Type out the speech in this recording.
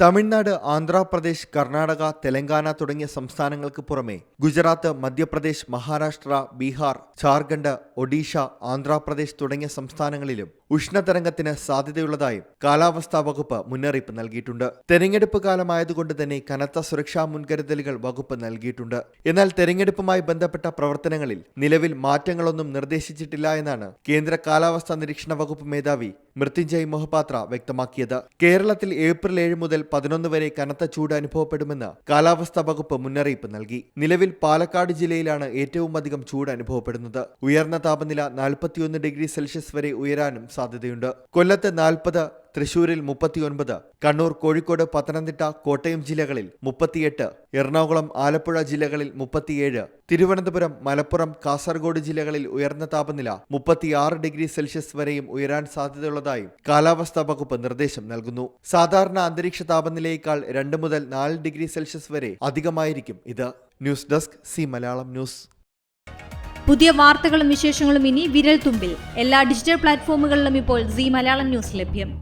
തമിഴ്നാട് ആന്ധ്രാപ്രദേശ് കർണാടക തെലങ്കാന തുടങ്ങിയ സംസ്ഥാനങ്ങൾക്ക് പുറമെ ഗുജറാത്ത് മധ്യപ്രദേശ് മഹാരാഷ്ട്ര ബീഹാർ ഝാർഖണ്ഡ് ഒഡീഷ ആന്ധ്രാപ്രദേശ് തുടങ്ങിയ സംസ്ഥാനങ്ങളിലും ഉഷ്ണതരംഗത്തിന് സാധ്യതയുള്ളതായും കാലാവസ്ഥാ വകുപ്പ് മുന്നറിയിപ്പ് നൽകിയിട്ടുണ്ട്. തെരഞ്ഞെടുപ്പ് കാലമായതുകൊണ്ട് തന്നെ കനത്ത സുരക്ഷാ മുൻകരുതലുകൾ വകുപ്പ് നൽകിയിട്ടുണ്ട്. എന്നാൽ തെരഞ്ഞെടുപ്പുമായി ബന്ധപ്പെട്ട പ്രവർത്തനങ്ങളിൽ നിലവിൽ മാറ്റങ്ങളൊന്നും നിർദ്ദേശിച്ചിട്ടില്ല എന്നാണ് കേന്ദ്ര കാലാവസ്ഥാ നിരീക്ഷണ വകുപ്പ് മേധാവി മൃത്യുഞ്ജയ് മൊഹപാത്ര വ്യക്തമാക്കിയത്. കേരളത്തിൽ ഏപ്രിൽ ഏഴ് മുതൽ പതിനൊന്ന് വരെ കനത്ത ചൂട് അനുഭവപ്പെടുമെന്ന് കാലാവസ്ഥാ വകുപ്പ് മുന്നറിയിപ്പ് നൽകി. നിലവിൽ പാലക്കാട് ജില്ലയിലാണ് ഏറ്റവും അധികം ചൂട് അനുഭവപ്പെടുന്നത്. ഉയർന്ന താപനില നാൽപ്പത്തിയൊന്ന് ഡിഗ്രി സെൽഷ്യസ് വരെ ഉയരാനും സാധ്യതയുണ്ട്. കൊല്ലത്ത് നാൽപ്പത് തൃശൂരിൽ മുപ്പത്തിയൊൻപത് കണ്ണൂർ കോഴിക്കോട് പത്തനംതിട്ട കോട്ടയം ജില്ലകളിൽ മുപ്പത്തിയെട്ട് എറണാകുളം ആലപ്പുഴ ജില്ലകളിൽ മുപ്പത്തിയേഴ് തിരുവനന്തപുരം മലപ്പുറം കാസർഗോഡ് ജില്ലകളിൽ ഉയർന്ന താപനില മുപ്പത്തിയാറ് ഡിഗ്രി സെൽഷ്യസ് വരെയും ഉയരാൻ സാധ്യതയുള്ളതായും കാലാവസ്ഥാ വകുപ്പ് നിർദ്ദേശം നൽകുന്നു. സാധാരണ അന്തരീക്ഷ താപനിലയേക്കാൾ രണ്ട് മുതൽ നാല് ഡിഗ്രി സെൽഷ്യസ് വരെ അധികമായിരിക്കും ഇത്. News desk C Malayalam news. പുതിയ വാർത്തകളും വിശേഷങ്ങളും ഇനി വിരൽ തുമ്പിൽ എല്ലാ ഡിജിറ്റൽ പ്ലാറ്റ്ഫോമുകളിലും ഇപ്പോൾ സി മലയാളം ന്യൂസ് ലഭ്യം.